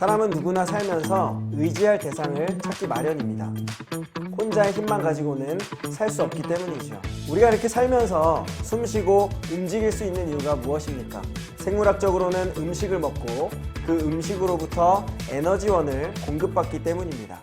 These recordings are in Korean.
사람은 누구나 살면서 의지할 대상을 찾기 마련입니다. 혼자의 힘만 가지고는 살 수 없기 때문이죠. 우리가 이렇게 살면서 숨 쉬고 움직일 수 있는 이유가 무엇입니까? 생물학적으로는 음식을 먹고 그 음식으로부터 에너지원을 공급받기 때문입니다.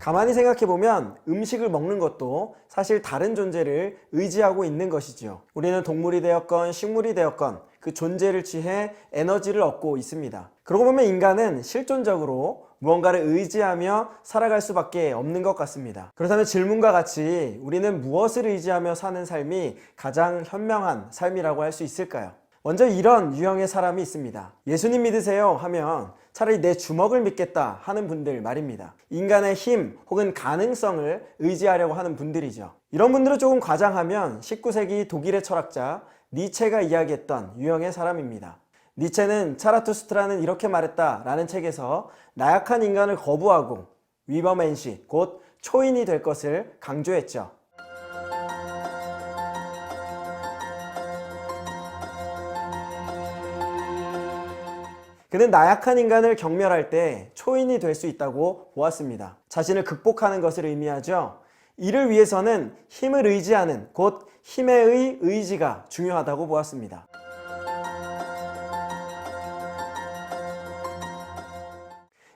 가만히 생각해 보면 음식을 먹는 것도 사실 다른 존재를 의지하고 있는 것이지요. 우리는 동물이 되었건 식물이 되었건 그 존재를 취해 에너지를 얻고 있습니다. 그러고 보면 인간은 실존적으로 무언가를 의지하며 살아갈 수밖에 없는 것 같습니다. 그렇다면 질문과 같이 우리는 무엇을 의지하며 사는 삶이 가장 현명한 삶이라고 할 수 있을까요? 먼저 이런 유형의 사람이 있습니다. 예수님 믿으세요 하면 차라리 내 주먹을 믿겠다 하는 분들 말입니다. 인간의 힘 혹은 가능성을 의지하려고 하는 분들이죠. 이런 분들은 조금 과장하면 19세기 독일의 철학자 니체가 이야기했던 유형의 사람입니다. 니체는 차라투스트라는 이렇게 말했다 라는 책에서 나약한 인간을 거부하고 위버맨시 곧 초인이 될 것을 강조했죠. 그는 나약한 인간을 경멸할 때 초인이 될 수 있다고 보았습니다. 자신을 극복하는 것을 의미하죠. 이를 위해서는 힘을 의지하는 곧 힘의 의지가 중요하다고 보았습니다.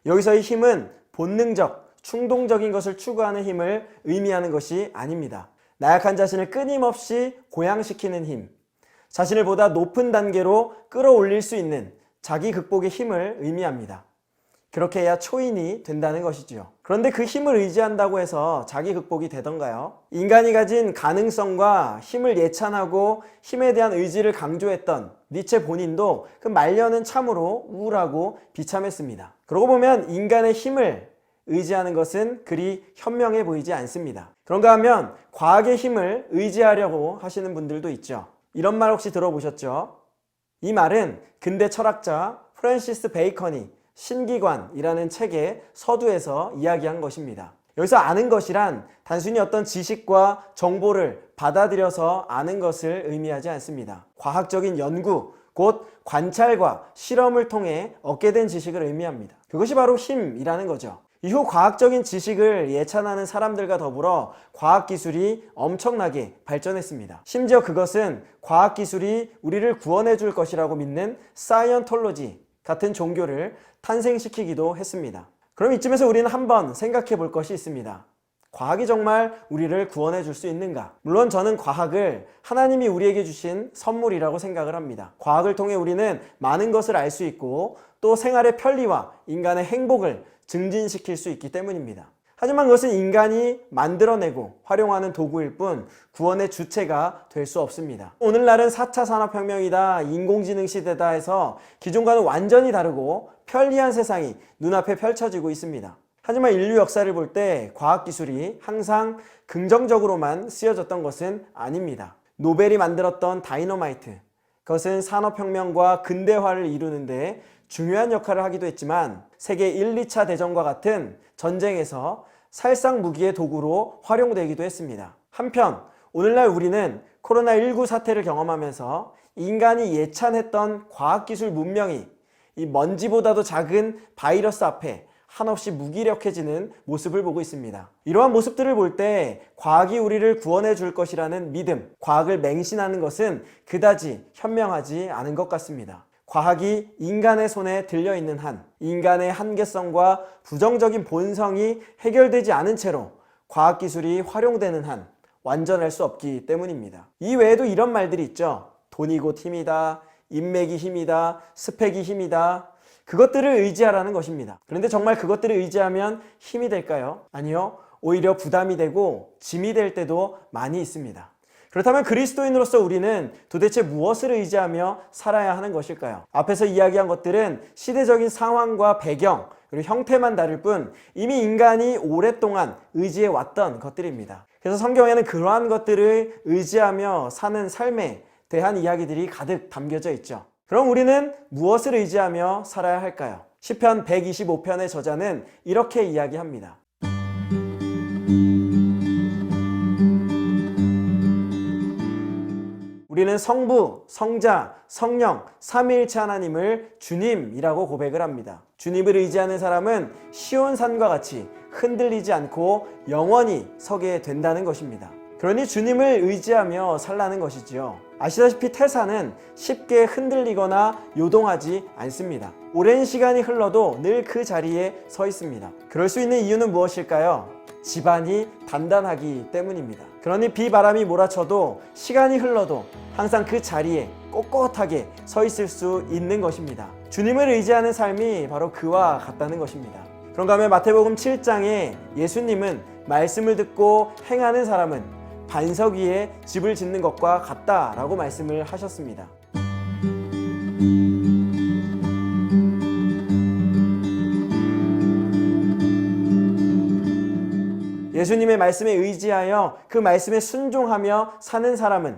여기서의 힘은 본능적, 충동적인 것을 추구하는 힘을 의미하는 것이 아닙니다. 나약한 자신을 끊임없이 고양시키는 힘, 자신을 보다 높은 단계로 끌어올릴 수 있는 자기 극복의 힘을 의미합니다. 그렇게 해야 초인이 된다는 것이지요. 그런데 그 힘을 의지한다고 해서 자기 극복이 되던가요? 인간이 가진 가능성과 힘을 예찬하고 힘에 대한 의지를 강조했던 니체 본인도 그 말년은 참으로 우울하고 비참했습니다. 그러고 보면 인간의 힘을 의지하는 것은 그리 현명해 보이지 않습니다. 그런가 하면 과학의 힘을 의지하려고 하시는 분들도 있죠. 이런 말 혹시 들어보셨죠? 이 말은 근대 철학자 프랜시스 베이컨이 신기관이라는 책의 서두에서 이야기한 것입니다. 여기서 아는 것이란 단순히 어떤 지식과 정보를 받아들여서 아는 것을 의미하지 않습니다. 과학적인 연구, 곧 관찰과 실험을 통해 얻게 된 지식을 의미합니다. 그것이 바로 힘이라는 거죠. 이후 과학적인 지식을 예찬하는 사람들과 더불어 과학기술이 엄청나게 발전했습니다. 심지어 그것은 과학기술이 우리를 구원해 줄 것이라고 믿는 사이언톨로지 같은 종교를 탄생시키기도 했습니다. 그럼 이쯤에서 우리는 한번 생각해 볼 것이 있습니다. 과학이 정말 우리를 구원해 줄 수 있는가? 물론 저는 과학을 하나님이 우리에게 주신 선물이라고 생각을 합니다. 과학을 통해 우리는 많은 것을 알 수 있고 또 생활의 편리와 인간의 행복을 증진시킬 수 있기 때문입니다. 하지만 그것은 인간이 만들어내고 활용하는 도구일 뿐 구원의 주체가 될 수 없습니다. 오늘날은 4차 산업혁명이다, 인공지능 시대다 해서 기존과는 완전히 다르고 편리한 세상이 눈앞에 펼쳐지고 있습니다. 하지만 인류 역사를 볼 때 과학기술이 항상 긍정적으로만 쓰여졌던 것은 아닙니다. 노벨이 만들었던 다이너마이트, 그것은 산업혁명과 근대화를 이루는데 중요한 역할을 하기도 했지만 세계 1, 2차 대전과 같은 전쟁에서 살상 무기의 도구로 활용되기도 했습니다. 한편 오늘날 우리는 코로나19 사태를 경험하면서 인간이 예찬했던 과학기술 문명이 이 먼지보다도 작은 바이러스 앞에 한없이 무기력해지는 모습을 보고 있습니다. 이러한 모습들을 볼 때 과학이 우리를 구원해 줄 것이라는 믿음, 과학을 맹신하는 것은 그다지 현명하지 않은 것 같습니다. 과학이 인간의 손에 들려 있는 한 인간의 한계성과 부정적인 본성이 해결되지 않은 채로 과학 기술이 활용되는 한 완전할 수 없기 때문입니다. 이 외에도 이런 말들이 있죠. 돈이 곧 힘이다. 인맥이 힘이다. 스펙이 힘이다. 그것들을 의지하라는 것입니다. 그런데 정말 그것들을 의지하면 힘이 될까요? 아니요. 오히려 부담이 되고 짐이 될 때도 많이 있습니다. 그렇다면 그리스도인으로서 우리는 도대체 무엇을 의지하며 살아야 하는 것일까요? 앞에서 이야기한 것들은 시대적인 상황과 배경, 그리고 형태만 다를 뿐 이미 인간이 오랫동안 의지해 왔던 것들입니다. 그래서 성경에는 그러한 것들을 의지하며 사는 삶에 대한 이야기들이 가득 담겨져 있죠. 그럼 우리는 무엇을 의지하며 살아야 할까요? 시편 125편의 저자는 이렇게 이야기합니다. 우리는 성부, 성자, 성령, 삼위일체 하나님을 주님이라고 고백을 합니다. 주님을 의지하는 사람은 시온산과 같이 흔들리지 않고 영원히 서게 된다는 것입니다. 그러니 주님을 의지하며 살라는 것이지요. 아시다시피 태산은 쉽게 흔들리거나 요동하지 않습니다. 오랜 시간이 흘러도 늘 그 자리에 서 있습니다. 그럴 수 있는 이유는 무엇일까요? 집안이 단단하기 때문입니다. 그러니 비바람이 몰아쳐도 시간이 흘러도 항상 그 자리에 꼿꼿하게 서 있을 수 있는 것입니다. 주님을 의지하는 삶이 바로 그와 같다는 것입니다. 그런가 하면 마태복음 7장에 예수님은 말씀을 듣고 행하는 사람은 반석 위에 집을 짓는 것과 같다라고 말씀을 하셨습니다. 예수님의 말씀에 의지하여 그 말씀에 순종하며 사는 사람은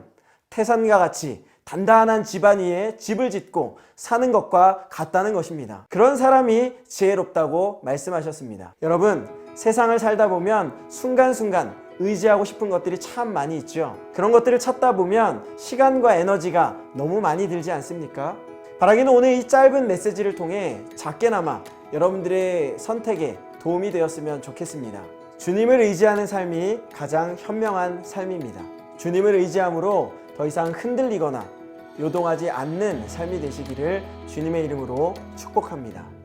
태산과 같이 단단한 집안 위에 집을 짓고 사는 것과 같다는 것입니다. 그런 사람이 지혜롭다고 말씀하셨습니다. 여러분, 세상을 살다 보면 순간순간 의지하고 싶은 것들이 참 많이 있죠. 그런 것들을 찾다 보면 시간과 에너지가 너무 많이 들지 않습니까? 바라기는 오늘 이 짧은 메시지를 통해 작게나마 여러분들의 선택에 도움이 되었으면 좋겠습니다. 주님을 의지하는 삶이 가장 현명한 삶입니다. 주님을 의지함으로 더 이상 흔들리거나 요동하지 않는 삶이 되시기를 주님의 이름으로 축복합니다.